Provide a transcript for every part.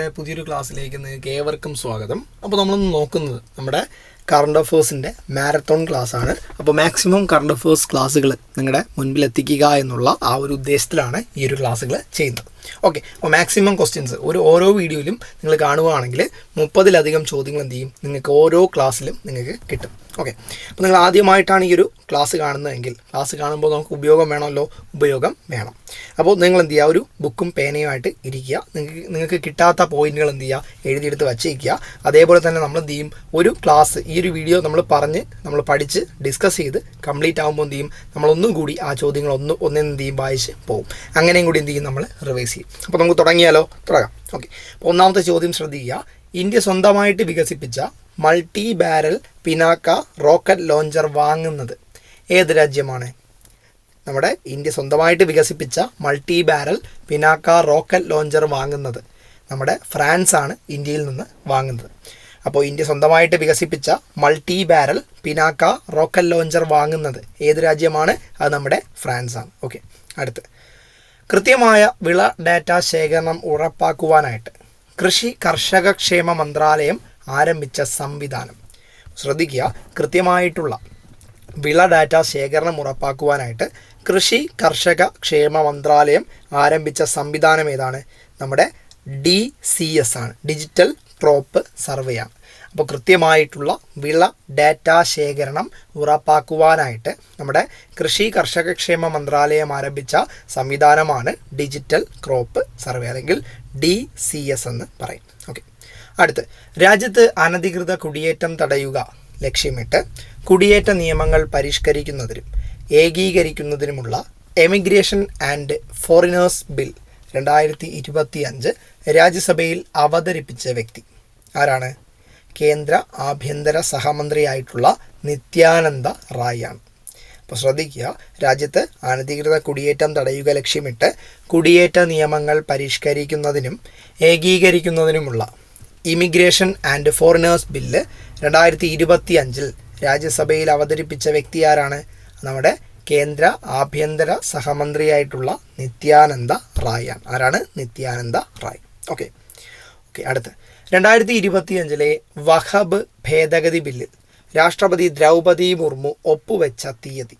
നമ്മുടെ പുതിയൊരു ക്ലാസ്സിലേക്ക് നിങ്ങൾക്ക് ഏവർക്കും സ്വാഗതം. അപ്പോൾ നമ്മൾ നോക്കുന്നത് നമ്മുടെ കറണ്ട് അഫേഴ്സിന്റെ മാരത്തോൺ ക്ലാസ് ആണ്. അപ്പോൾ മാക്സിമം കറണ്ട് അഫേഴ്സ് ക്ലാസ്സുകൾ നിങ്ങളുടെ മുൻപിൽ എത്തിക്കുക എന്നുള്ള ആ ഒരു ഉദ്ദേശത്തിലാണ് ഈ ഒരു ക്ലാസ്സുകൾ ചെയ്യുന്നത്. ഓക്കെ അപ്പോൾ മാക്സിമം ക്വസ്റ്റ്യൻസ് ഒരു ഓരോ വീഡിയോയിലും നിങ്ങൾ കാണുകയാണെങ്കിൽ മുപ്പതിലധികം ചോദ്യങ്ങൾ എന്ത് ചെയ്യും? നിങ്ങൾക്ക് ഓരോ ക്ലാസ്സിലും നിങ്ങൾക്ക് കിട്ടും. ഓക്കെ അപ്പോൾ നിങ്ങൾ ആദ്യമായിട്ടാണ് ഈ ഒരു ക്ലാസ് കാണുന്നതെങ്കിൽ ക്ലാസ് കാണുമ്പോൾ നമുക്ക് ഉപയോഗം വേണമല്ലോ? ഉപയോഗം വേണം. അപ്പോൾ നിങ്ങൾ എന്ത് ചെയ്യുക? ഒരു ബുക്കും പേനയുമായിട്ട് ഇരിക്കുക. നിങ്ങൾക്ക് നിങ്ങൾക്ക് കിട്ടാത്ത പോയിന്റുകൾ എന്ത് ചെയ്യുക? എഴുതിയെടുത്ത് വച്ചേക്കുക അതേപോലെ തന്നെ നമ്മൾ എന്ത് ചെയ്യും? ഒരു ക്ലാസ് ഈ ഒരു വീഡിയോ നമ്മൾ പറഞ്ഞ് നമ്മൾ പഠിച്ച് ഡിസ്കസ് ചെയ്ത് കംപ്ലീറ്റ് ആകുമ്പോൾ എന്ത് ചെയ്യും? നമ്മളൊന്നും കൂടി ആ ചോദ്യങ്ങൾ ഒന്ന് ഒന്നെന്ത് ചെയ്യും? വായിച്ച് പോകും അങ്ങനെയും കൂടി എന്ത് ചെയ്യും? നമ്മൾ റിവൈസ് ചെയ്യും അപ്പോൾ നമുക്ക് തുടങ്ങിയാലോ? തുടങ്ങാം. ഓക്കെ. അപ്പോൾ ഒന്നാമത്തെ ചോദ്യം ശ്രദ്ധിക്കുക. ഇന്ത്യ സ്വന്തമായിട്ട് വികസിപ്പിച്ച multi barrel Pinaka rocket launcher വാങ്ങുന്നത് ഏത് രാജ്യമാണ്? നമ്മുടെ ഇന്ത്യ സ്വന്തമായിട്ട് വികസിപ്പിച്ച multi barrel Pinaka rocket launcher വാങ്ങുന്നത് നമ്മുടെ ഫ്രാൻസ് ആണ് ഇന്ത്യയിൽ നിന്ന് വാങ്ങുന്നത്. അപ്പോൾ ഇന്ത്യ സ്വന്തമായിട്ട് വികസിപ്പിച്ച multi barrel Pinaka rocket launcher വാങ്ങുന്നത് ഏത് രാജ്യമാണ്? അത് നമ്മുടെ ഫ്രാൻസ് ആണ്. ഓക്കെ. അടുത്ത്. കൃത്യമായ വിള ഡാറ്റ ശേഖരണം ഉറപ്പാക്കുവാനായിട്ട് കൃഷി കർഷക ക്ഷേമ മന്ത്രാലയം ആരംഭിച്ച സംവിധാനം. ശ്രദ്ധിക്കുക കൃത്യമായിട്ടുള്ള വിള ഡാറ്റ ശേഖരണം ഉറപ്പാക്കുവാനായിട്ട് കൃഷി കർഷക ക്ഷേമ മന്ത്രാലയം ആരംഭിച്ച സംവിധാനം ഏതാണ്? നമ്മുടെ ഡി സി എസ് ആണ്. ഡിജിറ്റൽ ക്രോപ്പ് സർവേ ആണ് അപ്പോൾ കൃത്യമായിട്ടുള്ള വിള ഡാറ്റ ശേഖരണം ഉറപ്പാക്കുവാനായിട്ട് നമ്മുടെ കൃഷി കർഷക ക്ഷേമ മന്ത്രാലയം ആരംഭിച്ച സംവിധാനമാണ് ഡിജിറ്റൽ ക്രോപ്പ് സർവേ അല്ലെങ്കിൽ ഡി സി എസ് എന്ന് പറയും. ഓക്കെ. അടുത്ത് രാജ്യത്ത് അനധികൃത കുടിയേറ്റം തടയുക ലക്ഷ്യമിട്ട് കുടിയേറ്റ നിയമങ്ങൾ പരിഷ്കരിക്കുന്നതിനും ഏകീകരിക്കുന്നതിനുമുള്ള എമിഗ്രേഷൻ ആൻഡ് ഫോറിനേഴ്സ് ബിൽ രണ്ടായിരത്തി ഇരുപത്തി അഞ്ച് രാജ്യസഭയിൽ അവതരിപ്പിച്ച വ്യക്തി. ആരാണ്? കേന്ദ്ര ആഭ്യന്തര സഹമന്ത്രിയായിട്ടുള്ള നിത്യാനന്ദ റായാണ്. അപ്പോൾ ശ്രദ്ധിക്കുക രാജ്യത്ത് അനധികൃത കുടിയേറ്റം തടയുക ലക്ഷ്യമിട്ട് കുടിയേറ്റ നിയമങ്ങൾ പരിഷ്കരിക്കുന്നതിനും ഏകീകരിക്കുന്നതിനുമുള്ള ഇമിഗ്രേഷൻ ആൻഡ് ഫോറിനേഴ്സ് ബില്ല് രണ്ടായിരത്തി ഇരുപത്തി അഞ്ചിൽ രാജ്യസഭയിൽ അവതരിപ്പിച്ച വ്യക്തി ആരാണ് നമ്മുടെ കേന്ദ്ര ആഭ്യന്തര സഹമന്ത്രിയായിട്ടുള്ള നിത്യാനന്ദ റായാണ്. ആരാണ്? നിത്യാനന്ദ റായ്. ഓക്കെ ഓക്കെ അടുത്ത്. രണ്ടായിരത്തി ഇരുപത്തി അഞ്ചിലെ വഹബ് ഭേദഗതി ബില്ലിൽ രാഷ്ട്രപതി ദ്രൗപതി മുർമു ഒപ്പുവെച്ച തീയതി.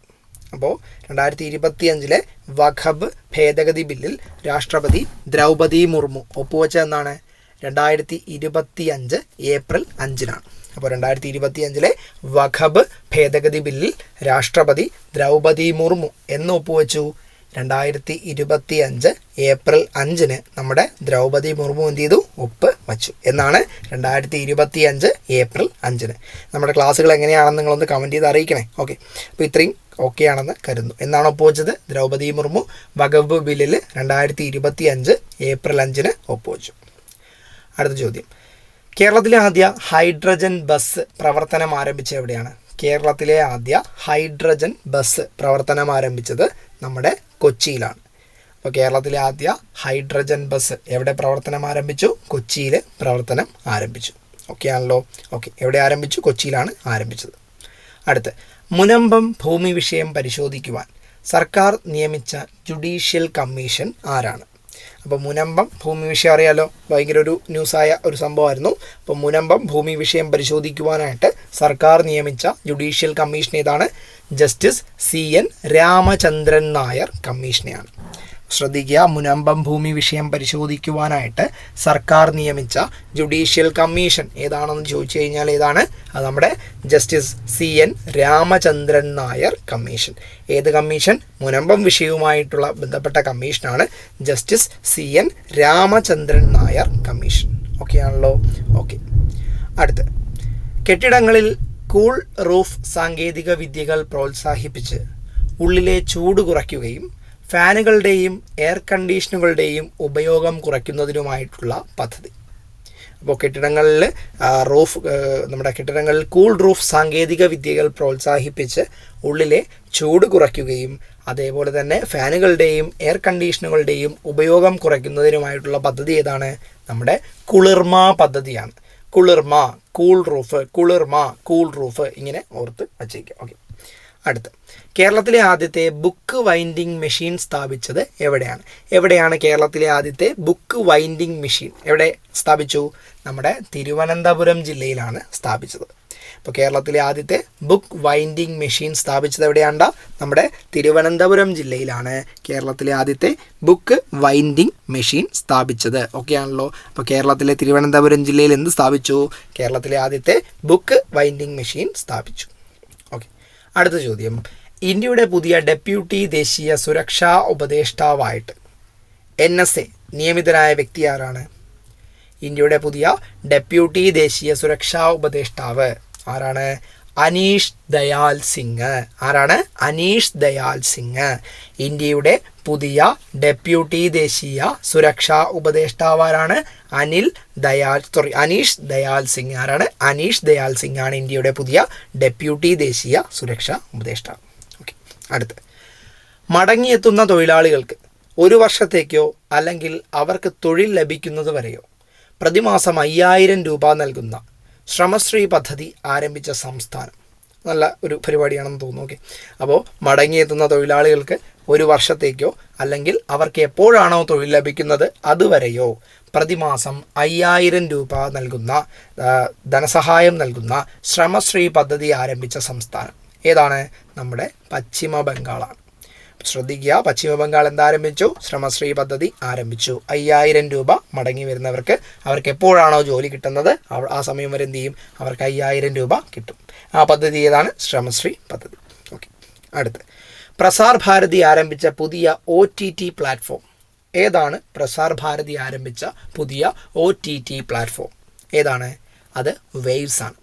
അപ്പോൾ രണ്ടായിരത്തി ഇരുപത്തി അഞ്ചിലെ വഖബ് ഭേദഗതി ബില്ലിൽ രാഷ്ട്രപതി ദ്രൗപതി മുർമു ഒപ്പുവെച്ച എന്നാണ്. രണ്ടായിരത്തി ഇരുപത്തി അഞ്ച് ഏപ്രിൽ അഞ്ചിനാണ്. അപ്പോൾ രണ്ടായിരത്തി ഇരുപത്തി അഞ്ചിലെ വഖബ് ഭേദഗതി ബില്ലിൽ രാഷ്ട്രപതി ദ്രൗപതി മുർമു എന്ന് ഒപ്പുവെച്ചു. രണ്ടായിരത്തി ഇരുപത്തി അഞ്ച് ഏപ്രിൽ അഞ്ചിന് നമ്മുടെ ദ്രൗപതി മുർമു എന്ത് ചെയ്തു? ഒപ്പ് വച്ചു. എന്നാണ് രണ്ടായിരത്തി ഇരുപത്തി അഞ്ച് ഏപ്രിൽ അഞ്ചിന്. നമ്മുടെ ക്ലാസ്സുകൾ എങ്ങനെയാണെന്ന് നിങ്ങളൊന്ന് കമന്റ് ചെയ്ത് അറിയിക്കണേ. ഓക്കെ അപ്പോൾ ഇത്രയും ഓക്കെ ആണെന്ന് കരുതുന്നു. എന്നാണ് ഒപ്പുവെച്ചത്? ദ്രൗപദി മുർമു വകവ് ബില്ലിൽ രണ്ടായിരത്തി ഇരുപത്തി അഞ്ച് ഏപ്രിൽ അഞ്ചിന് ഒപ്പുവെച്ചു. അടുത്ത ചോദ്യം. കേരളത്തിലെ ആദ്യ ഹൈഡ്രജൻ ബസ് പ്രവർത്തനം ആരംഭിച്ചത് എവിടെയാണ്? കേരളത്തിലെ ആദ്യ ഹൈഡ്രജൻ ബസ് പ്രവർത്തനം ആരംഭിച്ചത് നമ്മുടെ കൊച്ചിയിലാണ്. അപ്പോൾ കേരളത്തിലെ ആദ്യ ഹൈഡ്രജൻ ബസ് എവിടെ പ്രവർത്തനം ആരംഭിച്ചു? കൊച്ചിയിൽ പ്രവർത്തനം ആരംഭിച്ചു. ഓക്കെ ആണല്ലോ? ഓക്കെ എവിടെ ആരംഭിച്ചു? കൊച്ചിയിലാണ് ആരംഭിച്ചത്. അടുത്ത് മുനമ്പം ഭൂമി വിഷയം പരിശോധിക്കുവാൻ സർക്കാർ നിയമിച്ച ജുഡീഷ്യൽ കമ്മീഷൻ ആരാണ്? അപ്പോൾ മുനമ്പം ഭൂമി വിഷയം അറിയാലോ? ഭയങ്കര ഒരു ന്യൂസായ ഒരു സംഭവമായിരുന്നു. അപ്പോൾ മുനമ്പം ഭൂമി വിഷയം പരിശോധിക്കുവാനായിട്ട് സർക്കാർ നിയമിച്ച ജുഡീഷ്യൽ കമ്മീഷൻ ഏതാണ്? Justice C N Ramachandran Nair കമ്മീഷനെയാണ്. ശ്രദ്ധിക്കുക. മുനമ്പം ഭൂമി വിഷയം പരിശോധിക്കുവാനായിട്ട് സർക്കാർ നിയമിച്ച ജുഡീഷ്യൽ കമ്മീഷൻ ഏതാണെന്ന് ചോദിച്ചു കഴിഞ്ഞാൽ ഏതാണ്? അത് നമ്മുടെ justice C N Ramachandran Nair commission. ഏത് കമ്മീഷൻ? മുനമ്പം വിഷയവുമായിട്ടുള്ള ബന്ധപ്പെട്ട കമ്മീഷനാണ് justice C N Ramachandran Nair commission. Okay ആണല്ലോ? ഓക്കെ അടുത്ത്. കെട്ടിടങ്ങളിൽ കൂൾ റൂഫ് സാങ്കേതിക വിദ്യകൾ പ്രോത്സാഹിപ്പിച്ച് ഉള്ളിലെ ചൂട് കുറയ്ക്കുകയും ഫാനുകളുടെയും എയർ കണ്ടീഷനുകളുടെയും ഉപയോഗം കുറയ്ക്കുന്നതിനുമായിട്ടുള്ള പദ്ധതി. അപ്പോൾ കെട്ടിടങ്ങളിൽ റൂഫ് നമ്മുടെ കെട്ടിടങ്ങളിൽ കൂൾ റൂഫ് സാങ്കേതിക വിദ്യകൾ പ്രോത്സാഹിപ്പിച്ച് ഉള്ളിലെ ചൂട് കുറയ്ക്കുകയും അതേപോലെ തന്നെ ഫാനുകളുടെയും എയർ കണ്ടീഷനുകളുടെയും ഉപയോഗം കുറയ്ക്കുന്നതിനുമായിട്ടുള്ള പദ്ധതി ഏതാണ്? നമ്മുടെ കുളിർമ പദ്ധതിയാണ്. Kulirma cool roof Kulirma cool roof ഇങ്ങനെ ഓർത്ത് വച്ചേക്കുക ഓക്കെ. അടുത്ത്. കേരളത്തിലെ ആദ്യത്തെ ബുക്ക് വൈൻഡിങ് മെഷീൻ സ്ഥാപിച്ചത് എവിടെയാണ്? എവിടെയാണ് കേരളത്തിലെ ആദ്യത്തെ ബുക്ക് വൈൻഡിങ് മെഷീൻ എവിടെ സ്ഥാപിച്ചു? നമ്മുടെ തിരുവനന്തപുരം ജില്ലയിലാണ് സ്ഥാപിച്ചത്. അപ്പോൾ കേരളത്തിലെ ആദ്യത്തെ ബുക്ക് വൈൻഡിങ് മെഷീൻ സ്ഥാപിച്ചത് എവിടെയാണ്ട? നമ്മുടെ തിരുവനന്തപുരം ജില്ലയിലാണ് കേരളത്തിലെ ആദ്യത്തെ ബുക്ക് വൈൻഡിങ് മെഷീൻ സ്ഥാപിച്ചത്. ഓക്കെ ആണല്ലോ? അപ്പോൾ കേരളത്തിലെ തിരുവനന്തപുരം ജില്ലയിൽ എന്ത് സ്ഥാപിച്ചു? കേരളത്തിലെ ആദ്യത്തെ ബുക്ക് വൈൻഡിങ് മെഷീൻ സ്ഥാപിച്ചു. ഓക്കെ അടുത്ത ചോദ്യം. ഇന്ത്യയുടെ പുതിയ ഡെപ്യൂട്ടി ദേശീയ സുരക്ഷാ ഉപദേഷ്ടാവായിട്ട്. എൻ എസ് എ നിയമിതനായ വ്യക്തി ആരാണ്? ഇന്ത്യയുടെ പുതിയ ഡെപ്യൂട്ടി ദേശീയ സുരക്ഷാ ഉപദേഷ്ടാവ് ആരാണ്? അനീഷ് ദയാൽ സിംഗ്. ആരാണ്? അനീഷ് ദയാൽ സിംഗ്. ഇന്ത്യയുടെ പുതിയ ഡെപ്യൂട്ടി ദേശീയ സുരക്ഷാ ഉപദേഷ്ടാവ് ആരാണ്? അനിൽ ദയാൽ സോറി അനീഷ് ദയാൽ സിംഗ്. ആരാണ്? അനീഷ് ദയാൽ സിംഗ് ആണ് ഇന്ത്യയുടെ പുതിയ ഡെപ്യൂട്ടി ദേശീയ സുരക്ഷാ ഉപദേഷ്ടാവ്. അടുത്ത്. മടങ്ങിയെത്തുന്ന തൊഴിലാളികൾക്ക് ഒരു വർഷത്തേക്കോ അല്ലെങ്കിൽ അവർക്ക് തൊഴിൽ ലഭിക്കുന്നത് വരെയോ പ്രതിമാസം അയ്യായിരം രൂപ നൽകുന്ന ശ്രമശ്രീ പദ്ധതി ആരംഭിച്ച സംസ്ഥാനം. നല്ല ഒരു പരിപാടിയാണെന്ന് തോന്നുന്നു. ഓക്കെ. അപ്പോൾ മടങ്ങിയെത്തുന്ന തൊഴിലാളികൾക്ക് ഒരു വർഷത്തേക്കോ അല്ലെങ്കിൽ അവർക്ക് എപ്പോഴാണോ തൊഴിൽ ലഭിക്കുന്നത് അതുവരെയോ പ്രതിമാസം അയ്യായിരം രൂപ നൽകുന്ന ധനസഹായം നൽകുന്ന ശ്രമശ്രീ പദ്ധതി ആരംഭിച്ച സംസ്ഥാനം. ഏതാണ്? നമ്മുടെ പശ്ചിമ ബംഗാളാണ് ശ്രദ്ധിക്കുക പശ്ചിമ ബംഗാൾ എന്താരംഭിച്ചു? ശ്രമശ്രീ പദ്ധതി ആരംഭിച്ചു. അയ്യായിരം രൂപ മടങ്ങി വരുന്നവർക്ക് അവർക്ക് എപ്പോഴാണോ ജോലി കിട്ടുന്നത്? ആ സമയം വരെ എന്ത് ചെയ്യും അവർക്ക് അയ്യായിരം രൂപ കിട്ടും. ആ പദ്ധതി ഏതാണ്? ശ്രമശ്രീ പദ്ധതി. ഓക്കെ. അടുത്ത്. പ്രസാർ ഭാരതി ആരംഭിച്ച പുതിയ ഒ ടി ടി പ്ലാറ്റ്ഫോം. ഏതാണ്? പ്രസാർ ഭാരതി ആരംഭിച്ച പുതിയ ഒ ടി ടി പ്ലാറ്റ്ഫോം. ഏതാണ്? അത് വേവ്സ് ആണ്.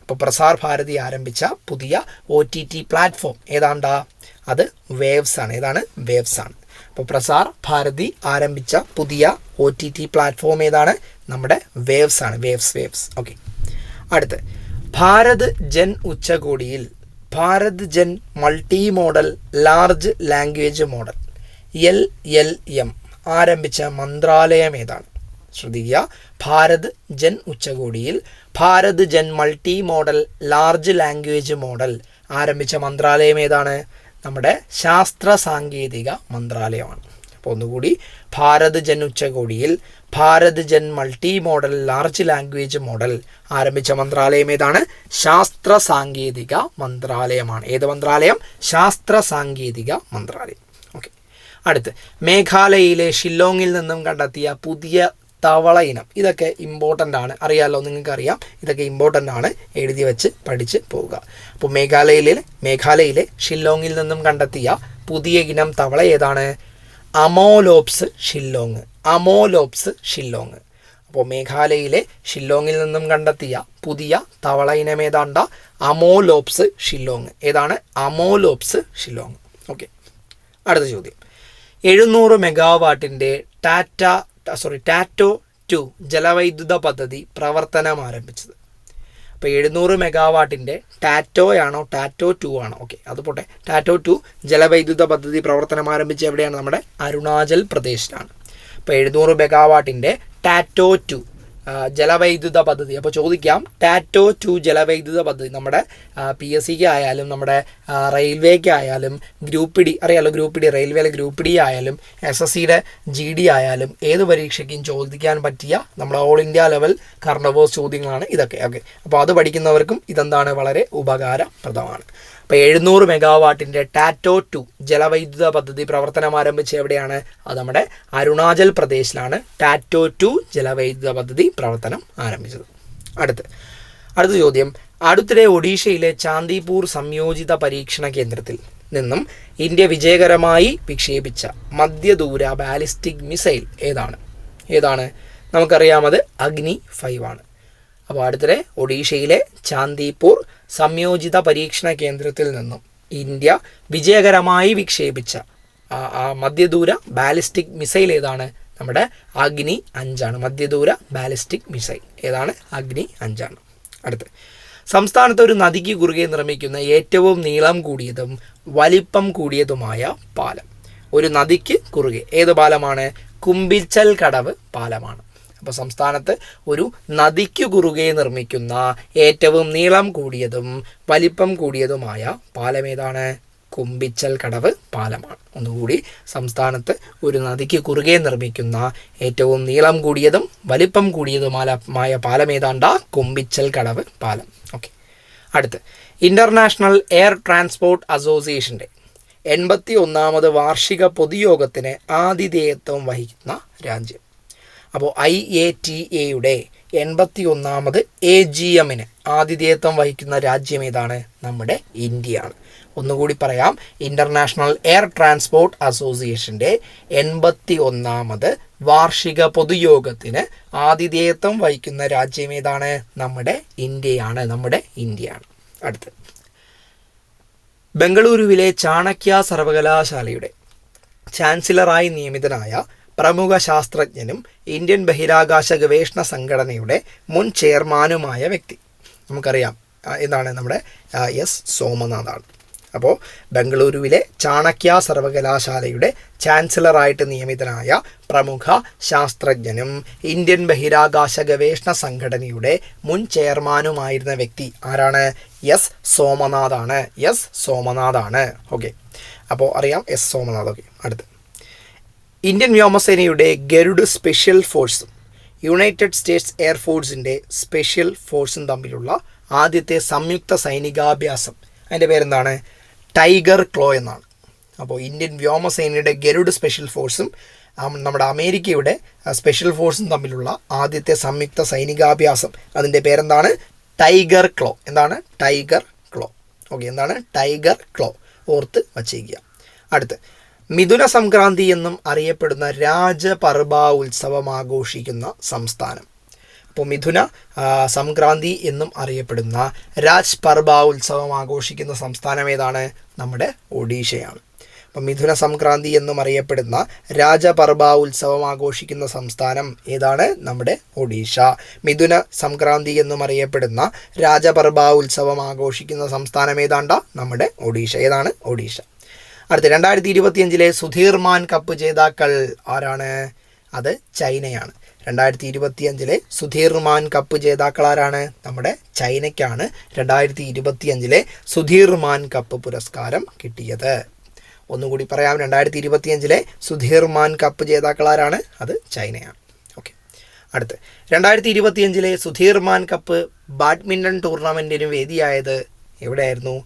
അപ്പോൾ പ്രസാർ ഭാരതി ആരംഭിച്ച പുതിയ ഒ ടി ടി പ്ലാറ്റ്ഫോം ഏതാണ്ടാ? അത് വേവ്സ് ആണ്. ഏതാണ്? വേവ്സ് ആണ്. അപ്പോൾ പ്രസാർ ഭാരതി ആരംഭിച്ച പുതിയ ഒ ടി ടി പ്ലാറ്റ്ഫോം ഏതാണ്? നമ്മുടെ വേവ്സ് ആണ്. വേവ്സ് വേവ്സ് ഓക്കെ അടുത്ത്. ഭാരത് ജൻ ഉച്ചകോടിയിൽ BharatGen multi modal large language model L L M ആരംഭിച്ച മന്ത്രാലയം ഏതാണ്? ശ്രദ്ധിക്കുക. ഭാരത് ജൻ ഉച്ചകോടിയിൽ BharatGen multi modal large language model ആരംഭിച്ച മന്ത്രാലയം ഏതാണ്? നമ്മുടെ ശാസ്ത്ര സാങ്കേതിക മന്ത്രാലയമാണ്. അപ്പോൾ ഒന്നുകൂടി ഭാരത് ജൻ ഉച്ചകോടിയിൽ BharatGen multi modal large language model ആരംഭിച്ച മന്ത്രാലയം ഏതാണ്? ശാസ്ത്ര സാങ്കേതിക മന്ത്രാലയമാണ്. ഏത് മന്ത്രാലയം? ശാസ്ത്ര സാങ്കേതിക മന്ത്രാലയം. ഓക്കെ. അടുത്ത് മേഘാലയയിലെ ഷില്ലോങ്ങിൽ നിന്നും കണ്ടെത്തിയ പുതിയ തവള ഇനം. ഇതൊക്കെ ഇമ്പോർട്ടന്റ് ആണ്. അറിയാമല്ലോ നിങ്ങൾക്കറിയാം. ഇതൊക്കെ ഇമ്പോർട്ടന്റ് ആണ്. എഴുതി വെച്ച് പഠിച്ച് പോവുക. അപ്പോൾ മേഘാലയയിലെ മേഘാലയയിലെ ഷില്ലോങ്ങിൽ നിന്നും കണ്ടെത്തിയ പുതിയ ഇനം തവള ഏതാണ്? അമോലോപ്സ് ഷില്ലോങ്. അമോലോപ്സ് ഷില്ലോങ്. അപ്പോൾ മേഘാലയയിലെ ഷില്ലോങ്ങിൽ നിന്നും കണ്ടെത്തിയ പുതിയ തവള ഇനം ഏതാണ്ട? അമോലോപ്സ് ഷില്ലോങ്. ഏതാണ്? അമോലോപ്സ് ഷില്ലോങ്. ഓക്കെ. അടുത്ത ചോദ്യം. എഴുന്നൂറ് മെഗാവാട്ടിന്റെ ടാറ്റ സോറി ടാറ്റോ ടു ജലവൈദ്യുത പദ്ധതി പ്രവർത്തനം ആരംഭിച്ചത് അപ്പോൾ എഴുന്നൂറ് മെഗാവാട്ടിന്റെ ടാറ്റോയാണോ ടാറ്റോ ടു ആണോ? ഓക്കെ അത് പോട്ടെ. ടാറ്റോ ടു ജലവൈദ്യുത പദ്ധതി പ്രവർത്തനം ആരംഭിച്ച എവിടെയാണ്? നമ്മുടെ അരുണാചൽ പ്രദേശിലാണ്. അപ്പോൾ എഴുന്നൂറ് മെഗാവാട്ടിന്റെ ടാറ്റോ ടു ജലവൈദ്യുത പദ്ധതി. അപ്പോൾ ചോദിക്കാം ടാറ്റോ ടു ജലവൈദ്യുത പദ്ധതി നമ്മുടെ പി എസ് സിക്ക് ആയാലും നമ്മുടെ റെയിൽവേക്ക് ആയാലും ഗ്രൂപ്പ് ഡി അറിയാലോ ഗ്രൂപ്പ് ഡി റെയിൽവേയിലെ ഗ്രൂപ്പ് ഡി ആയാലും എസ് എസ് സിയുടെ ജി ഡി ആയാലും ഏത് പരീക്ഷയ്ക്കും ചോദിക്കാൻ പറ്റിയ നമ്മുടെ ഓൾ ഇന്ത്യ ലെവൽ അഫേഴ്സ് ചോദ്യങ്ങളാണ് ഇതൊക്കെ. ഓക്കെ അപ്പോൾ അത് പഠിക്കുന്നവർക്കും ഇതെന്താണ് വളരെ ഉപകാരപ്രദമാണ്. അപ്പോൾ എഴുന്നൂറ് മെഗാവാട്ടിന്റെ ടാറ്റോ ടു ജലവൈദ്യുത പദ്ധതി പ്രവർത്തനം ആരംഭിച്ച എവിടെയാണ്? അത് നമ്മുടെ അരുണാചൽ പ്രദേശിലാണ്. ടാറ്റോ ടു ജലവൈദ്യുത പദ്ധതി പ്രവർത്തനം ആരംഭിച്ചത്. അടുത്ത്. അടുത്ത ചോദ്യം. അടുത്തിടെ ഒഡീഷയിലെ ചാന്ദിപൂർ സംയോജിത പരീക്ഷണ കേന്ദ്രത്തിൽ നിന്നും ഇന്ത്യ വിജയകരമായി വിക്ഷേപിച്ച മധ്യദൂര ബാലിസ്റ്റിക് മിസൈൽ ഏതാണ്? ഏതാണ്? നമുക്കറിയാമത് അഗ്നി ഫൈവ് ആണ്. അപ്പോൾ അടുത്തിടെ ഒഡീഷയിലെ ചാന്ദിപൂർ സംയോജിത പരീക്ഷണ കേന്ദ്രത്തിൽ നിന്നും ഇന്ത്യ വിജയകരമായി വിക്ഷേപിച്ച ആ മധ്യദൂര ബാലിസ്റ്റിക് മിസൈൽ ഏതാണ്? നമ്മുടെ അഗ്നി അഞ്ചാണ്. മധ്യദൂര ബാലിസ്റ്റിക് മിസൈൽ. ഏതാണ്? അഗ്നി അഞ്ചാണ്. അടുത്ത്. സംസ്ഥാനത്ത് ഒരു നദിക്ക് കുറുകെ നിർമ്മിക്കുന്ന ഏറ്റവും നീളം കൂടിയതും വലിപ്പം കൂടിയതുമായ പാലം. ഒരു നദിക്ക് കുറുകെ. ഏത് പാലമാണ്? കുമ്പിച്ചൽ കടവ് പാലമാണ്. അപ്പോൾ സംസ്ഥാനത്ത് ഒരു നദിക്കു കുറുകെ നിർമ്മിക്കുന്ന ഏറ്റവും നീളം കൂടിയതും വലിപ്പം കൂടിയതുമായ പാലം ഏതാണ്? കുമ്പിച്ചൽ കടവ് പാലമാണ്. ഒന്നുകൂടി സംസ്ഥാനത്ത് ഒരു നദിക്ക് കുറുകെ നിർമ്മിക്കുന്ന ഏറ്റവും നീളം കൂടിയതും വലിപ്പം കൂടിയതുമായ പാലം ഏതാണ്ട? കുമ്പിച്ചൽ കടവ് പാലം. ഓക്കെ. അടുത്ത്. ഇന്റർനാഷണൽ എയർ ട്രാൻസ്പോർട്ട് അസോസിയേഷന്റെ എൺപത്തി ഒന്നാമത് വാർഷിക പൊതുയോഗത്തിന് ആതിഥേയത്വം വഹിക്കുന്ന രാജ്യം. അപ്പോൾ ഐ എ ടി എയുടെ എൺപത്തി ഒന്നാമത് എ ജി എമ്മിന് ആതിഥേയത്വം വഹിക്കുന്ന രാജ്യം ഏതാണ്? നമ്മുടെ ഇന്ത്യയാണ്. ഒന്നുകൂടി പറയാം. ഇന്റർനാഷണൽ എയർ ട്രാൻസ്പോർട്ട് അസോസിയേഷന്റെ എൺപത്തി ഒന്നാമത് വാർഷിക പൊതുയോഗത്തിന് ആതിഥേയത്വം വഹിക്കുന്ന രാജ്യം ഏതാണ്? നമ്മുടെ ഇന്ത്യയാണ്. നമ്മുടെ ഇന്ത്യയാണ്. അടുത്ത്. ബംഗളൂരുവിലെ ചാണക്യ സർവകലാശാലയുടെ ചാൻസലറായി നിയമിതനായ പ്രമുഖ ശാസ്ത്രജ്ഞനും ഇന്ത്യൻ ബഹിരാകാശ ഗവേഷണ സംഘടനയുടെ മുൻ ചെയർമാനുമായ വ്യക്തി. നമുക്കറിയാം എന്താണ് നമ്മുടെ എസ് സോമനാഥാണ്. അപ്പോൾ ബംഗളൂരുവിലെ ചാണക്യ സർവകലാശാലയുടെ ചാൻസലറായിട്ട് നിയമിതനായ പ്രമുഖ ശാസ്ത്രജ്ഞനും ഇന്ത്യൻ ബഹിരാകാശ ഗവേഷണ സംഘടനയുടെ മുൻ ചെയർമാനുമായിരുന്ന വ്യക്തി ആരാണ്? എസ് സോമനാഥാണ്. എസ് സോമനാഥാണ്. ഓക്കെ. അപ്പോൾ അറിയാം എസ് സോമനാഥ്. ഓക്കെ അടുത്ത്. ഇന്ത്യൻ വ്യോമസേനയുടെ ഗരുഡ് സ്പെഷ്യൽ ഫോഴ്സും യുണൈറ്റഡ് സ്റ്റേറ്റ്സ് എയർഫോഴ്സിന്റെ സ്പെഷ്യൽ ഫോഴ്സും തമ്മിലുള്ള ആദ്യത്തെ സംയുക്ത സൈനികാഭ്യാസം. അതിന്റെ പേരെന്താണ്? ടൈഗർ ക്ലോ എന്നാണ്. അപ്പോൾ ഇന്ത്യൻ വ്യോമസേനയുടെ ഗരുഡ് സ്പെഷ്യൽ ഫോഴ്സും നമ്മുടെ അമേരിക്കയുടെ സ്പെഷ്യൽ ഫോഴ്സും തമ്മിലുള്ള ആദ്യത്തെ സംയുക്ത സൈനികാഭ്യാസം. അതിന്റെ പേരെന്താണ്? Tiger claw. എന്താണ്? Tiger claw. ഓക്കെ എന്താണ്? Tiger claw. ഓർത്ത് വച്ചേക്കുക. അടുത്ത് മിഥുന സംക്രാന്തി എന്നും അറിയപ്പെടുന്ന രാജപർബ ഉത്സവം ആഘോഷിക്കുന്ന സംസ്ഥാനം. അപ്പോൾ മിഥുന സംക്രാന്തി എന്നും അറിയപ്പെടുന്ന രാജ് പർബ ഉത്സവം ആഘോഷിക്കുന്ന സംസ്ഥാനം ഏതാണ്? നമ്മുടെ ഒഡീഷയാണ്. അപ്പം മിഥുന സംക്രാന്തി എന്നും അറിയപ്പെടുന്ന രാജപർബ ഉത്സവം ആഘോഷിക്കുന്ന സംസ്ഥാനം ഏതാണ്? നമ്മുടെ ഒഡീഷ. മിഥുന സംക്രാന്തി എന്നും അറിയപ്പെടുന്ന രാജപർബ ഉത്സവം ആഘോഷിക്കുന്ന സംസ്ഥാനം ഏതാണ്ട? നമ്മുടെ ഒഡീഷ. ഏതാണ്? ഒഡീഷ. അടുത്ത രണ്ടായിരത്തി ഇരുപത്തിയഞ്ചിലെ സുധീർമാൻ കപ്പ് ജേതാക്കൾ ആരാണ്? അത് ചൈനയാണ്. രണ്ടായിരത്തി ഇരുപത്തിയഞ്ചിലെ സുധീർമാൻ കപ്പ് ജേതാക്കൾ ആരാണ്? നമ്മുടെ ചൈനയ്ക്കാണ് രണ്ടായിരത്തി ഇരുപത്തിയഞ്ചിലെ സുധീർമാൻ കപ്പ് പുരസ്കാരം കിട്ടിയത്. ഒന്നുകൂടി പറയാം രണ്ടായിരത്തി ഇരുപത്തിയഞ്ചിലെ സുധീർമാൻ കപ്പ് ജേതാക്കൾ ആരാണ്? അത് ചൈനയാണ്. ഓക്കെ. അടുത്ത് രണ്ടായിരത്തി ഇരുപത്തിയഞ്ചിലെ സുധീർമാൻ കപ്പ് ബാഡ്മിന്റൺ ടൂർണമെന്റിന് വേദിയായത് എവിടെയായിരുന്നു?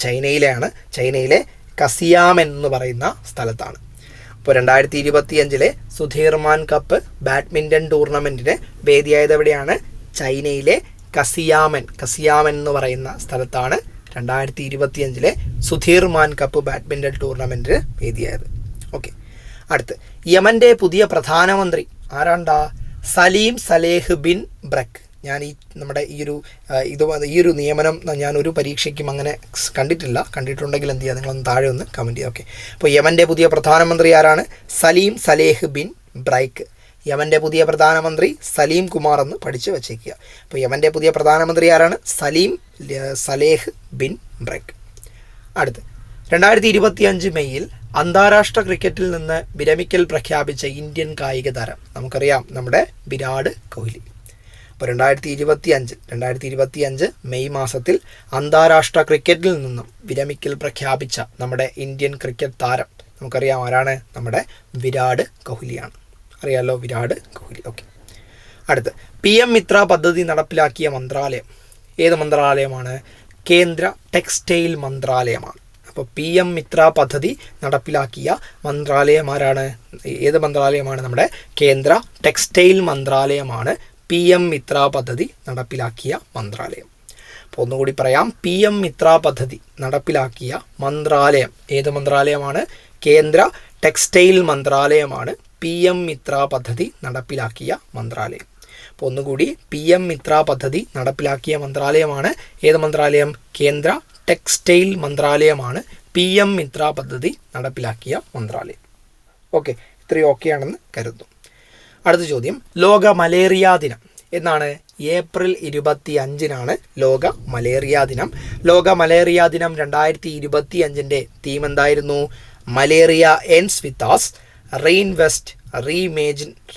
ചൈനയിലെയാണ്. ചൈനയിലെ കസിയാമൻ എന്ന് പറയുന്ന സ്ഥലത്താണ്. അപ്പോൾ രണ്ടായിരത്തി ഇരുപത്തി അഞ്ചിലെ സുധീർമാൻ കപ്പ് ബാഡ്മിന്റൺ ടൂർണമെന്റിന് വേദിയായത് എവിടെയാണ്? ചൈനയിലെ കസിയാമൻ കസിയാമൻ എന്ന് പറയുന്ന സ്ഥലത്താണ് രണ്ടായിരത്തി ഇരുപത്തി അഞ്ചിലെ സുധീർമാൻ കപ്പ് ബാഡ്മിന്റൺ ടൂർണമെന്റിന് വേദിയായത്. ഓക്കെ അടുത്ത് യമന്റെ പുതിയ പ്രധാനമന്ത്രി ആരാണ്ടാ? Salem Saleh bin Braik. ഞാൻ ഈ നമ്മുടെ ഈ ഒരു ഇത് ഈ ഒരു നിയമനം ഞാൻ ഒരു പരീക്ഷയ്ക്കും അങ്ങനെ കണ്ടിട്ടില്ല. കണ്ടിട്ടുണ്ടെങ്കിൽ എന്ത് ചെയ്യുക നിങ്ങളൊന്ന് താഴെ ഒന്ന് കമന്റ് ചെയ്യുക. ഓക്കെ അപ്പോൾ യമന്റെ പുതിയ പ്രധാനമന്ത്രി ആരാണ്? Salem Saleh bin Braik. യമന്റെ പുതിയ പ്രധാനമന്ത്രി സലീം കുമാർ എന്ന് പഠിച്ചു വച്ചേക്കുക. അപ്പോൾ യമന്റെ പുതിയ പ്രധാനമന്ത്രി ആരാണ്? Salem Saleh bin Braik. അടുത്ത്. രണ്ടായിരത്തി ഇരുപത്തിയഞ്ച് മെയ്യിൽ അന്താരാഷ്ട്ര ക്രിക്കറ്റിൽ നിന്ന് വിരമിക്കൽ പ്രഖ്യാപിച്ച ഇന്ത്യൻ കായിക താരം നമുക്കറിയാം. നമ്മുടെ വിരാട് കോഹ്ലി. അപ്പോൾ രണ്ടായിരത്തി ഇരുപത്തി അഞ്ച് രണ്ടായിരത്തി ഇരുപത്തി അഞ്ച് മെയ് മാസത്തിൽ അന്താരാഷ്ട്ര ക്രിക്കറ്റിൽ നിന്നും വിരമിക്കൽ പ്രഖ്യാപിച്ച നമ്മുടെ ഇന്ത്യൻ ക്രിക്കറ്റ് താരം നമുക്കറിയാം ആരാണ്? നമ്മുടെ വിരാട് കോഹ്ലിയാണ്. അറിയാലോ വിരാട് കോഹ്ലി. ഓക്കെ. അടുത്ത് പി എം മിത്ര പദ്ധതി നടപ്പിലാക്കിയ മന്ത്രാലയം. ഏത് മന്ത്രാലയമാണ്? കേന്ദ്ര ടെക്സ്റ്റൈൽ മന്ത്രാലയമാണ്. അപ്പോൾ പി എം മിത്ര പദ്ധതി നടപ്പിലാക്കിയ മന്ത്രാലയം ആരാണ്? ഏത് മന്ത്രാലയമാണ്? നമ്മുടെ കേന്ദ്ര ടെക്സ്റ്റൈൽ മന്ത്രാലയമാണ് പി എം മിത്ര പദ്ധതി നടപ്പിലാക്കിയ മന്ത്രാലയം. അപ്പോൾ ഒന്നുകൂടി പറയാം. പി എം മിത്ര പദ്ധതി നടപ്പിലാക്കിയ മന്ത്രാലയം. ഏത് മന്ത്രാലയമാണ്? കേന്ദ്ര ടെക്സ്റ്റൈൽ മന്ത്രാലയമാണ് പി എം മിത്ര പദ്ധതി നടപ്പിലാക്കിയ മന്ത്രാലയം. അപ്പോൾ ഒന്നുകൂടി പി എം മിത്ര പദ്ധതി നടപ്പിലാക്കിയ മന്ത്രാലയമാണ് ഏത് മന്ത്രാലയം? കേന്ദ്ര ടെക്സ്റ്റൈൽ മന്ത്രാലയമാണ് പി എം മിത്ര പദ്ധതി നടപ്പിലാക്കിയ മന്ത്രാലയം. ഓക്കെ. ഇത്രയും ഓക്കെ ആണെന്ന് കരുതുന്നു. അടുത്ത ചോദ്യം. ലോക മലേറിയ ദിനം. എന്നാണ് ഏപ്രിൽ ഇരുപത്തി അഞ്ചിനാണ് ലോക മലേറിയ ദിനം. ലോക മലേറിയ ദിനം രണ്ടായിരത്തി ഇരുപത്തി അഞ്ചിന്റെ തീം എന്തായിരുന്നു? Malaria ends with us reinvest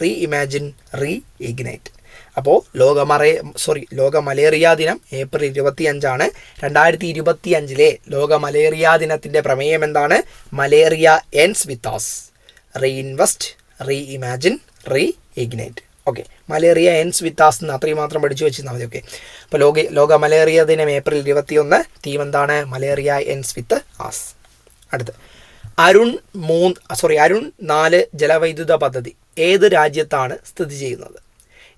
reimagine reignite അപ്പോൾ ലോക മറേ സോറി ലോക മലേറിയ ദിനം ഏപ്രിൽ ഇരുപത്തി അഞ്ചാണ് രണ്ടായിരത്തി ഇരുപത്തി അഞ്ചിലെ ലോക മലേറിയ ദിനത്തിന്റെ പ്രമേയം എന്താണ്? Malaria ends with us reinvest reimagine reignite okay malaria ends with us എന്ന് അത്രയും മാത്രം പഠിച്ചു വെച്ചിരുന്നാൽ മതി. ഓക്കെ അപ്പോൾ ലോക ലോക മലേറിയ ദിനം ഏപ്രിൽ ഇരുപത്തിയൊന്ന്. തീം എന്താണ്? മലേറിയ എൻസ് വിത്ത് ആസ് അടുത്ത്. അരുൺ മൂന്ന് സോറി അരുൺ നാല് ജലവൈദ്യുത പദ്ധതി ഏത് രാജ്യത്താണ് സ്ഥിതി ചെയ്യുന്നത്?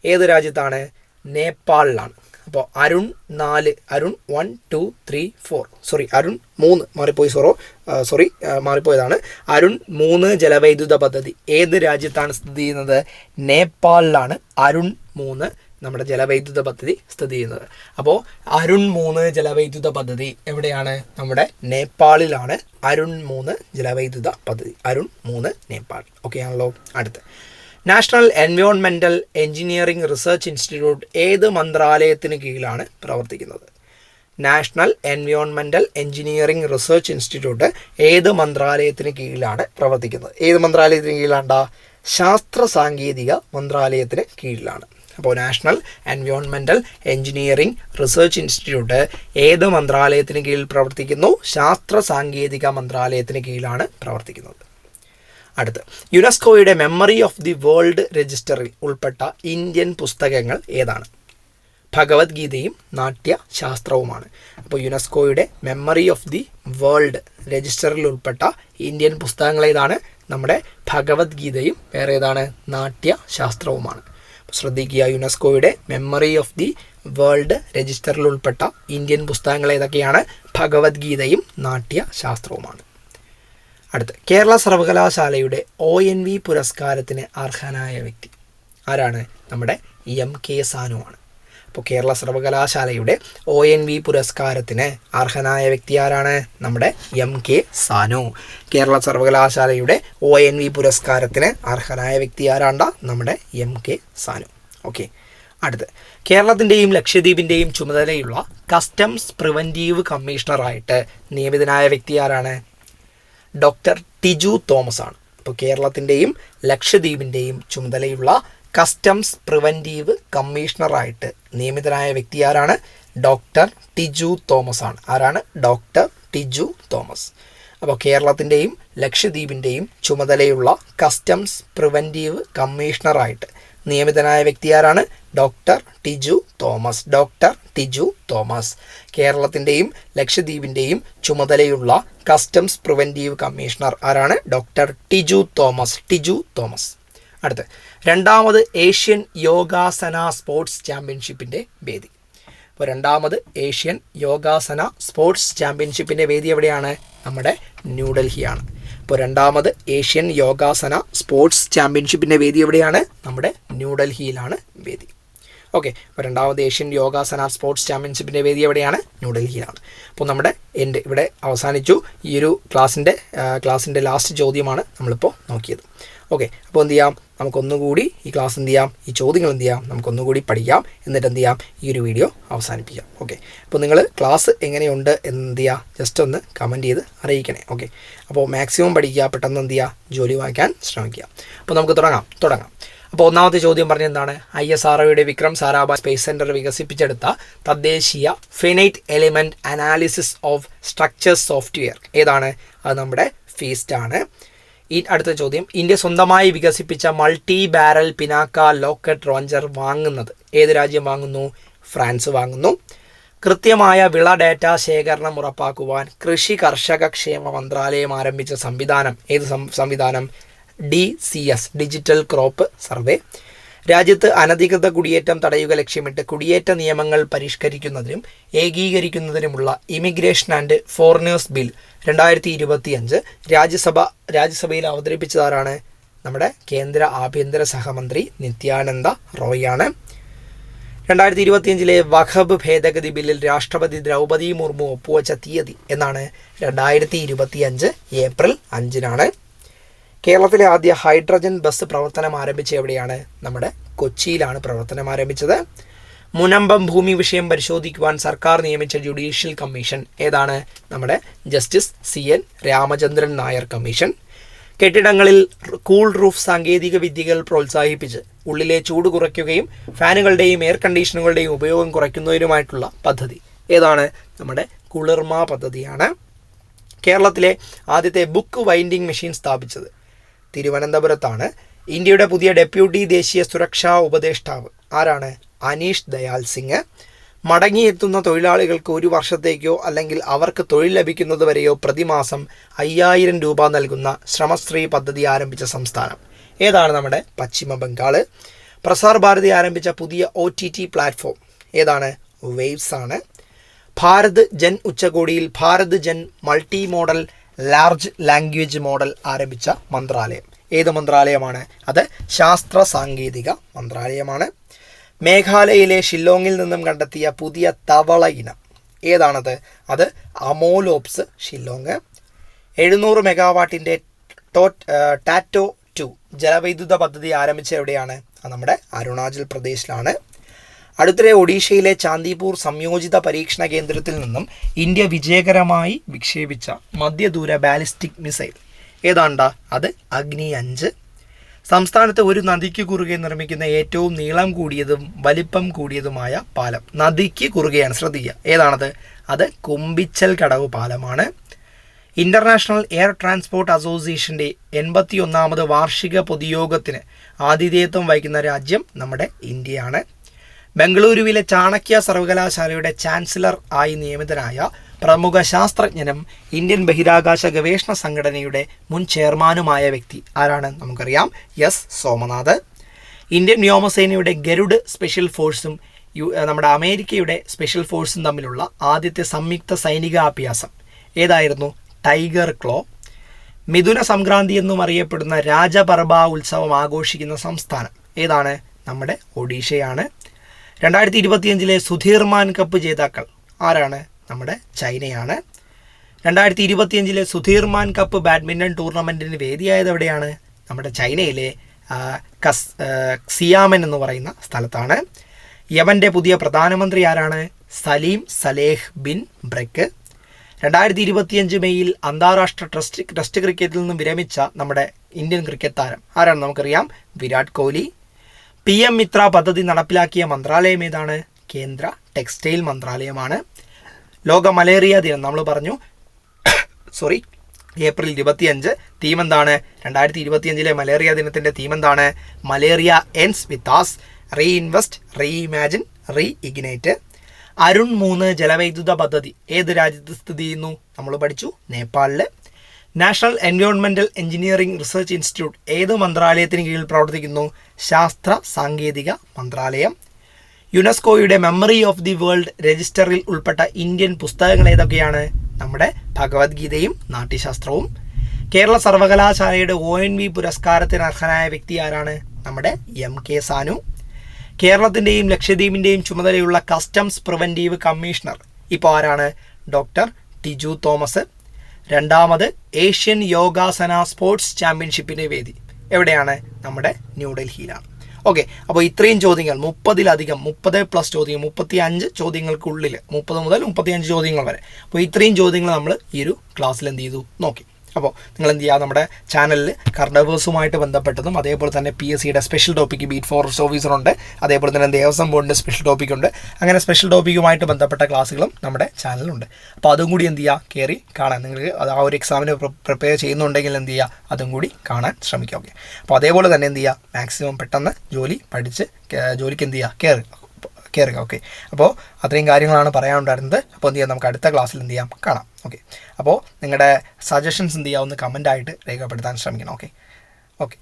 ഏത് രാജ്യത്താണ്? നേപ്പാളിലാണ്. അപ്പോൾ അരുൺ നാല് Arun one two three four sorry Arun മൂന്ന് മാറിപ്പോയി സോറോ. സോറി മാറിപ്പോയതാണ്. അരുൺ മൂന്ന് ജലവൈദ്യുത പദ്ധതി. ഏത് രാജ്യത്താണ് സ്ഥിതി ചെയ്യുന്നത്? നേപ്പാളിലാണ് അരുൺ മൂന്ന് നമ്മുടെ ജലവൈദ്യുത പദ്ധതി സ്ഥിതി ചെയ്യുന്നത്. അപ്പോൾ അരുൺ മൂന്ന് ജലവൈദ്യുത പദ്ധതി എവിടെയാണ്? നമ്മുടെ നേപ്പാളിലാണ് അരുൺ മൂന്ന് ജലവൈദ്യുത പദ്ധതി. അരുൺ മൂന്ന് നേപ്പാൾ. ഓക്കെ ആണല്ലോ. അടുത്ത്. നാഷണൽ എൻവയോൺമെന്റൽ എഞ്ചിനീയറിംഗ് റിസർച്ച് ഇൻസ്റ്റിറ്റ്യൂട്ട് ഏത് മന്ത്രാലയത്തിന് കീഴിലാണ് പ്രവർത്തിക്കുന്നത്? നാഷണൽ എൻവയോൺമെന്റൽ എഞ്ചിനീയറിംഗ് റിസർച്ച് ഇൻസ്റ്റിറ്റ്യൂട്ട് ഏത് മന്ത്രാലയത്തിന് കീഴിലാണ് പ്രവർത്തിക്കുന്നത്? ഏത് മന്ത്രാലയത്തിന് കീഴിലാണ്ടാ? ശാസ്ത്ര സാങ്കേതിക മന്ത്രാലയത്തിന് കീഴിലാണ്. അപ്പോൾ നാഷണൽ എൻവയോൺമെന്റൽ എഞ്ചിനീയറിംഗ് റിസർച്ച് ഇൻസ്റ്റിറ്റ്യൂട്ട് ഏത് മന്ത്രാലയത്തിന് കീഴിൽ പ്രവർത്തിക്കുന്നു? ശാസ്ത്ര സാങ്കേതിക മന്ത്രാലയത്തിന് കീഴിലാണ് പ്രവർത്തിക്കുന്നത്. അടുത്ത്. യുനെസ്കോയുടെ മെമ്മറി ഓഫ് ദി വേൾഡ് രജിസ്റ്ററിൽ ഉൾപ്പെട്ട ഇന്ത്യൻ പുസ്തകങ്ങൾ ഏതാണ്? ഭഗവത്ഗീതയും നാട്യശാസ്ത്രവുമാണ്. അപ്പോൾ യുനെസ്കോയുടെ മെമ്മറി ഓഫ് ദി വേൾഡ് രജിസ്റ്ററിൽ ഉൾപ്പെട്ട ഇന്ത്യൻ പുസ്തകങ്ങൾ ഏതാണ്? നമ്മുടെ ഭഗവത്ഗീതയും വേറെ ഏതാണ്? നാട്യശാസ്ത്രവുമാണ്. ശ്രദ്ധിക്കുക യുനെസ്കോയുടെ മെമ്മറി ഓഫ് ദി വേൾഡ് രജിസ്റ്ററിൽ ഉൾപ്പെട്ട ഇന്ത്യൻ പുസ്തകങ്ങൾ ഏതൊക്കെയാണ്? ഭഗവത്ഗീതയും നാട്യശാസ്ത്രവുമാണ്. അടുത്ത്. കേരള സർവകലാശാലയുടെ ഒ എൻ വി പുരസ്കാരത്തിന് അർഹനായ വ്യക്തി ആരാണ്? നമ്മുടെ എം കെ സാനു ആണ്. അപ്പോൾ കേരള സർവകലാശാലയുടെ ഒ എൻ വി പുരസ്കാരത്തിന് അർഹനായ വ്യക്തി ആരാണ്? നമ്മുടെ എം കെ സാനു. കേരള സർവകലാശാലയുടെ ഒ എൻ വി പുരസ്കാരത്തിന് അർഹനായ വ്യക്തി ആരാണ്ട? നമ്മുടെ എം കെ സാനു. ഓക്കെ. അടുത്ത്. കേരളത്തിന്റെയും ലക്ഷദ്വീപിന്റെയും ചുമതലയുള്ള കസ്റ്റംസ് പ്രിവന്റീവ് കമ്മീഷണറായിട്ട് നിയമിതനായ വ്യക്തി ആരാണ്? ഡോക്ടർ ടിജു തോമസ് ആണ് അപ്പോൾ കേരളത്തിന്റെയും ലക്ഷദ്വീപിന്റെയും ചുമതലയുള്ള കസ്റ്റംസ് പ്രിവന്റീവ് കമ്മീഷണറായിട്ട് നിയമിതനായ വ്യക്തി ആരാണ്? ഡോക്ടർ ടിജു തോമസ് ആണ് ആരാണ്? ഡോക്ടർ ടിജു തോമസ്. അപ്പോൾ കേരളത്തിന്റെയും ലക്ഷദ്വീപിന്റെയും ചുമതലയുള്ള കസ്റ്റംസ് പ്രിവന്റീവ് കമ്മീഷണറായിട്ട് നിയമിതനായ വ്യക്തി ആരാണ്? ഡോക്ടർ ടിജു തോമസ്. ഡോക്ടർ ടിജു തോമസ്. കേരളത്തിന്റെയും ലക്ഷദ്വീപിന്റെയും ചുമതലയുള്ള കസ്റ്റംസ് പ്രിവന്റീവ് കമ്മീഷണർ ആരാണ്? ഡോക്ടർ ടിജു തോമസ്. ടിജു തോമസ്. അടുത്ത്. രണ്ടാമത് ഏഷ്യൻ യോഗാസന സ്പോർട്സ് ചാമ്പ്യൻഷിപ്പിന്റെ വേദി. അപ്പോൾ രണ്ടാമത് ഏഷ്യൻ യോഗാസന സ്പോർട്സ് ചാമ്പ്യൻഷിപ്പിന്റെ വേദി എവിടെയാണ്? നമ്മുടെ ന്യൂഡൽഹിയാണ്. അപ്പോൾ രണ്ടാമത് ഏഷ്യൻ യോഗാസന സ്പോർട്സ് ചാമ്പ്യൻഷിപ്പിന്റെ വേദി എവിടെയാണ്? നമ്മുടെ ന്യൂഡൽഹിയിലാണ് വേദി. ഓക്കെ അപ്പോൾ രണ്ടാമത് ഏഷ്യൻ യോഗാസന സ്പോർട്സ് ചാമ്പ്യൻഷിപ്പിന്റെ വേദി എവിടെയാണ്? ന്യൂഡൽഹിയിലാണ്. അപ്പോൾ നമ്മുടെ എന്റെ ഇവിടെ അവസാനിച്ചു. ഈ ഒരു ക്ലാസ്സിന്റെ ക്ലാസ്സിന്റെ ലാസ്റ്റ് ചോദ്യമാണ് നമ്മളിപ്പോൾ നോക്കിയത്. ഓക്കെ അപ്പോൾ എന്ത് ചെയ്യാം? നമുക്കൊന്നുകൂടി ഈ ക്ലാസ് എന്ത് ചെയ്യാം? ഈ ചോദ്യങ്ങൾ എന്ത് ചെയ്യാം? നമുക്കൊന്നുകൂടി പഠിക്കാം. എന്നിട്ട് എന്ത് ചെയ്യാം? ഈ ഒരു വീഡിയോ അവസാനിപ്പിക്കാം. ഓക്കെ അപ്പോൾ നിങ്ങൾ ക്ലാസ് എങ്ങനെയുണ്ട് എന്ത് ചെയ്യുക ജസ്റ്റ് ഒന്ന് കമന്റ് ചെയ്ത് അറിയിക്കണേ. ഓക്കെ അപ്പോൾ മാക്സിമം പഠിക്കുക പെട്ടെന്ന് എന്ത് ചെയ്യുക ജോലി വാങ്ങിക്കാൻ ശ്രമിക്കുക. അപ്പോൾ നമുക്ക് തുടങ്ങാം. തുടങ്ങാം. അപ്പോൾ ഒന്നാമത്തെ ചോദ്യം പറഞ്ഞെന്താണ്? ഐ എസ് ആർ ഒയുടെ വിക്രം സാരാഭായ് സ്പേസ് സെന്റർ വികസിപ്പിച്ചെടുത്ത തദ്ദേശീയ finite element analysis of structure software ഏതാണ്? അത് നമ്മുടെ ഫീസ്റ്റ് ആണ്. ഈ അടുത്ത ചോദ്യം ഇന്ത്യ സ്വന്തമായി വികസിപ്പിച്ച multi barrel Pinaka rocket launcher വാങ്ങുന്നത് ഏത് രാജ്യം വാങ്ങുന്നു? ഫ്രാൻസ് വാങ്ങുന്നു. കൃത്യമായ വിള ഡാറ്റ ശേഖരണം ഉറപ്പാക്കുവാൻ കൃഷി കർഷക ക്ഷേമ മന്ത്രാലയം ആരംഭിച്ച സംവിധാനം. ഏത് സംവിധാനം? D C S digital crop survey. രാജ്യത്ത് അനധികൃത കുടിയേറ്റം തടയുക ലക്ഷ്യമിട്ട് കുടിയേറ്റ നിയമങ്ങൾ പരിഷ്കരിക്കുന്നതിനും ഏകീകരിക്കുന്നതിനുമുള്ള ഇമിഗ്രേഷൻ ആൻഡ് ഫോറിനേഴ്സ് ബിൽ രണ്ടായിരത്തി ഇരുപത്തി അഞ്ച് രാജ്യസഭ രാജ്യസഭയിൽ അവതരിപ്പിച്ചതാരാണ്? നമ്മുടെ കേന്ദ്ര ആഭ്യന്തര സഹമന്ത്രി നിത്യാനന്ദ റോയാണ്. രണ്ടായിരത്തി ഇരുപത്തിയഞ്ചിലെ വഖബ് ഭേദഗതി ബില്ലിൽ രാഷ്ട്രപതി ദ്രൗപദി മുർമു ഒപ്പുവച്ച തീയതി എന്നാണ് രണ്ടായിരത്തി ഇരുപത്തിയഞ്ച് ഏപ്രിൽ അഞ്ചിനാണ്. കേരളത്തിലെ ആദ്യ ഹൈഡ്രജൻ ബസ് പ്രവർത്തനം ആരംഭിച്ച എവിടെയാണ്? നമ്മുടെ കൊച്ചിയിലാണ് പ്രവർത്തനം ആരംഭിച്ചത്. മുനമ്പം ഭൂമി വിഷയം പരിശോധിക്കുവാൻ സർക്കാർ നിയമിച്ച ജുഡീഷ്യൽ കമ്മീഷൻ ഏതാണ്? നമ്മുടെ justice C N Ramachandran Nair commission. കെട്ടിടങ്ങളിൽ കൂൾ റൂഫ് സാങ്കേതിക വിദ്യകൾ പ്രോത്സാഹിപ്പിച്ച് ഉള്ളിലെ ചൂട് കുറയ്ക്കുകയും ഫാനുകളുടെയും എയർ കണ്ടീഷനുകളുടെയും ഉപയോഗം കുറയ്ക്കുന്നതിനുമായിട്ടുള്ള പദ്ധതി ഏതാണ്? നമ്മുടെ കുളിർമ പദ്ധതിയാണ്. കേരളത്തിലെ ആദ്യത്തെ ബുക്ക് വൈൻഡിംഗ് മെഷീൻ സ്ഥാപിച്ചത്. തിരുവനന്തപുരത്താണ്. ഇന്ത്യയുടെ പുതിയ ഡെപ്യൂട്ടി ദേശീയ സുരക്ഷാ ഉപദേഷ്ടാവ് ആരാണ്? അനീഷ് ദയാൽ സിംഗ്. മടങ്ങിയെത്തുന്ന തൊഴിലാളികൾക്ക് ഒരു വർഷത്തേക്കോ അല്ലെങ്കിൽ അവർക്ക് തൊഴിൽ ലഭിക്കുന്നത് വരെയോ പ്രതിമാസം അയ്യായിരം രൂപ നൽകുന്ന ശ്രമശ്രീ പദ്ധതി ആരംഭിച്ച സംസ്ഥാനം. ഏതാണ് നമ്മുടെ പശ്ചിമ ബംഗാൾ പ്രസാർ ഭാരതി ആരംഭിച്ച പുതിയ ഒ ടി ടി പ്ലാറ്റ്ഫോം ഏതാണ്? വേവ്സ് ആണ്. ഭാരത് ജൻ ഉച്ചകോടിയിൽ BharatGen multi modal large language model ആരംഭിച്ച മന്ത്രാലയം. ഏത് മന്ത്രാലയമാണ്? അത് ശാസ്ത്ര സാങ്കേതിക മന്ത്രാലയമാണ്. മേഘാലയയിലെ ഷില്ലോങ്ങിൽ നിന്നും കണ്ടെത്തിയ പുതിയ തവള ഇനം. ഏതാണത്? അത് അമോലോപ്സ് ഷില്ലോങ്. എഴുന്നൂറ് മെഗാവാട്ടിന്റെ ടോ ടാറ്റോ ടു ജലവൈദ്യുത പദ്ധതി ആരംഭിച്ച എവിടെയാണ്? നമ്മുടെ അരുണാചൽ പ്രദേശിലാണ്. അടുത്തിടെ ഒഡീഷയിലെ ചാന്ദിപൂർ സംയോജിത പരീക്ഷണ കേന്ദ്രത്തിൽ നിന്നും ഇന്ത്യ വിജയകരമായി വിക്ഷേപിച്ച മധ്യദൂര ബാലിസ്റ്റിക് മിസൈൽ. ഏതാണ്ടാ? അത് അഗ്നി അഞ്ച്. സംസ്ഥാനത്ത് ഒരു നദിക്ക് കുറുകെ നിർമ്മിക്കുന്ന ഏറ്റവും നീളം കൂടിയതും വലിപ്പം കൂടിയതുമായ പാലം നദിക്ക് കുറുകെയാണ്. ശ്രദ്ധിക്കുക. ഏതാണത്? അത് കുമ്പിച്ചൽ കടവ് പാലമാണ്. ഇന്റർനാഷണൽ എയർ ട്രാൻസ്പോർട്ട് അസോസിയേഷന്റെ എൺപത്തി ഒന്നാമത് വാർഷിക പൊതുയോഗത്തിന് ആതിഥേയത്വം വഹിക്കുന്ന രാജ്യം നമ്മുടെ ഇന്ത്യയാണ്. ബംഗളൂരുവിലെ ചാണക്യ സർവകലാശാലയുടെ ചാൻസലർ ആയി നിയമിതനായ പ്രമുഖ ശാസ്ത്രജ്ഞനും ഇന്ത്യൻ ബഹിരാകാശ ഗവേഷണ സംഘടനയുടെ മുൻ ചെയർമാനുമായ വ്യക്തി ആരാണ് നമുക്കറിയാം എസ് സോമനാഥ്. ഇന്ത്യൻ വ്യോമസേനയുടെ ഗരുഡ് സ്പെഷ്യൽ ഫോഴ്സും യു നമ്മുടെ അമേരിക്കയുടെ സ്പെഷ്യൽ ഫോഴ്സും തമ്മിലുള്ള ആദ്യത്തെ സംയുക്ത സൈനിക അഭ്യാസം ഏതായിരുന്നു? ടൈഗർ ക്ലോ. മിഥുന സംക്രാന്തി എന്നും അറിയപ്പെടുന്ന രാജപർബ ഉത്സവം ആഘോഷിക്കുന്ന സംസ്ഥാനം ഏതാണ്? നമ്മുടെ ഒഡീഷയാണ്. രണ്ടായിരത്തി ഇരുപത്തിയഞ്ചിലെ സുധീർമാൻ കപ്പ് ജേതാക്കൾ ആരാണ്? നമ്മുടെ ചൈനയാണ്. രണ്ടായിരത്തി ഇരുപത്തിയഞ്ചിലെ സുധീർമാൻ കപ്പ് ബാഡ്മിന്റൺ ടൂർണമെന്റിന് വേദിയായത് എവിടെയാണ്? നമ്മുടെ ചൈനയിലെ കസ് സിയാമൻ എന്ന് പറയുന്ന സ്ഥലത്താണ്. യമന്റെ പുതിയ പ്രധാനമന്ത്രി ആരാണ്? Salem Saleh bin Braik. രണ്ടായിരത്തി ഇരുപത്തിയഞ്ച് മെയ്യിൽ അന്താരാഷ്ട്ര ടെസ്റ്റ് ടെസ്റ്റ് ക്രിക്കറ്റിൽ നിന്നും വിരമിച്ച നമ്മുടെ ഇന്ത്യൻ ക്രിക്കറ്റ് താരം ആരാണ് നമുക്കറിയാം? വിരാട് കോഹ്ലി. പി എം മിത്ര പദ്ധതി നടപ്പിലാക്കിയ മന്ത്രാലയം ഏതാണ്? കേന്ദ്ര ടെക്സ്റ്റൈൽ മന്ത്രാലയമാണ്. ലോക മലേറിയ ദിനം നമ്മൾ പറഞ്ഞു. സോറി ഏപ്രിൽ ഇരുപത്തിയഞ്ച്. തീം എന്താണ്? രണ്ടായിരത്തി ഇരുപത്തിയഞ്ചിലെ മലേറിയ ദിനത്തിന്റെ തീം എന്താണ്? Malaria ends with us reinvest reimagine reignite Arun മൂന്ന് ജലവൈദ്യുത പദ്ധതി. ഏത് രാജ്യത്ത് സ്ഥിതി ചെയ്യുന്നു? നമ്മൾ പഠിച്ചു. നേപ്പാളിൽ നാഷണൽ എൻവയോൺമെന്റൽ എഞ്ചിനീയറിംഗ് റിസർച്ച് ഇൻസ്റ്റിറ്റ്യൂട്ട് ഏത് മന്ത്രാലയത്തിന് കീഴിൽ പ്രവർത്തിക്കുന്നു? ശാസ്ത്ര സാങ്കേതിക മന്ത്രാലയം. യുനെസ്കോയുടെ മെമ്മറി ഓഫ് ദി വേൾഡ് രജിസ്റ്ററിൽ ഉൾപ്പെട്ട ഇന്ത്യൻ പുസ്തകങ്ങൾ ഏതൊക്കെയാണ്? നമ്മുടെ ഭഗവത്ഗീതയും നാട്യശാസ്ത്രവും. കേരള സർവകലാശാലയുടെ ഒ എൻ വി പുരസ്കാരത്തിന് അർഹനായ വ്യക്തി ആരാണ്? നമ്മുടെ എം കെ സാനു കേരളത്തിന്റെയും ലക്ഷദ്വീപിന്റെയും ചുമതലയുള്ള കസ്റ്റംസ് പ്രിവന്റീവ് കമ്മീഷണർ ഇപ്പോൾ ആരാണ്? ഡോക്ടർ ടിജു തോമസ്. രണ്ടാമത് ഏഷ്യൻ യോഗാസന സ്പോർട്സ് ചാമ്പ്യൻഷിപ്പിന്റെ വേദി. എവിടെയാണ്? നമ്മുടെ ന്യൂഡൽഹിയിലാണ്. ഓക്കെ അപ്പോൾ ഇത്രയും ചോദ്യങ്ങൾ മുപ്പതിലധികം മുപ്പത് പ്ലസ് ചോദ്യം മുപ്പത്തി അഞ്ച് ചോദ്യങ്ങൾക്കുള്ളിൽ മുപ്പത് മുതൽ മുപ്പത്തി അഞ്ച് ചോദ്യങ്ങൾ വരെ. അപ്പോൾ ഇത്രയും ചോദ്യങ്ങൾ നമ്മൾ ഈ ഒരു ക്ലാസ്സിൽ എന്ത് ചെയ്തു? നോക്കി. അപ്പോൾ നിങ്ങൾ എന്ത് ചെയ്യുക നമ്മുടെ ചാനലിൽ കറണ്ട് അഫേഴ്സുമായിട്ട് ബന്ധപ്പെട്ടതും അതേപോലെ തന്നെ പി എസ് സിയുടെ സ്പെഷ്യൽ ടോപ്പിക്ക് ബീറ്റ് ഫോറസ്റ്റ് ഓഫീസറുണ്ട് അതേപോലെ തന്നെ ദേവസ്വം ബോർഡിന്റെ സ്പെഷ്യൽ ടോപ്പിക്കുണ്ട് അങ്ങനെ സ്പെഷ്യൽ ടോപ്പിക്കുമായിട്ട് ബന്ധപ്പെട്ട ക്ലാസ്സുകളും നമ്മുടെ ചാനലിലുണ്ട് അപ്പോൾ അതും കൂടി എന്ത് ചെയ്യുക കയറി കാണാൻ നിങ്ങൾ അത് ആ ഒരു എക്സാമിന് പ്രിപ്പയർ ചെയ്യുന്നുണ്ടെങ്കിൽ എന്ത് ചെയ്യുക അതും കൂടി കാണാൻ ശ്രമിക്കുക ഓക്കെ. അപ്പോൾ അതേപോലെ തന്നെ എന്ത് ചെയ്യുക മാക്സിമം പെട്ടെന്ന് ജോലി പഠിച്ച് ജോലിക്ക് എന്ത് ചെയ്യുക കയറി കയറുക ഓക്കെ. അപ്പോൾ അത്രയും കാര്യങ്ങളാണ് പറയാനുണ്ടായിരുന്നത്. അപ്പോൾ എന്ത് ചെയ്യാം നമുക്ക് അടുത്ത ക്ലാസ്സിൽ എന്ത് ചെയ്യാം കാണാം. ഓക്കെ. അപ്പോൾ നിങ്ങളുടെ സജഷൻസ് എന്ത് ചെയ്യാവുന്ന ഒന്ന് കമന്റ് ആയിട്ട് രേഖപ്പെടുത്താൻ ശ്രമിക്കണം ഓക്കെ ഓക്കെ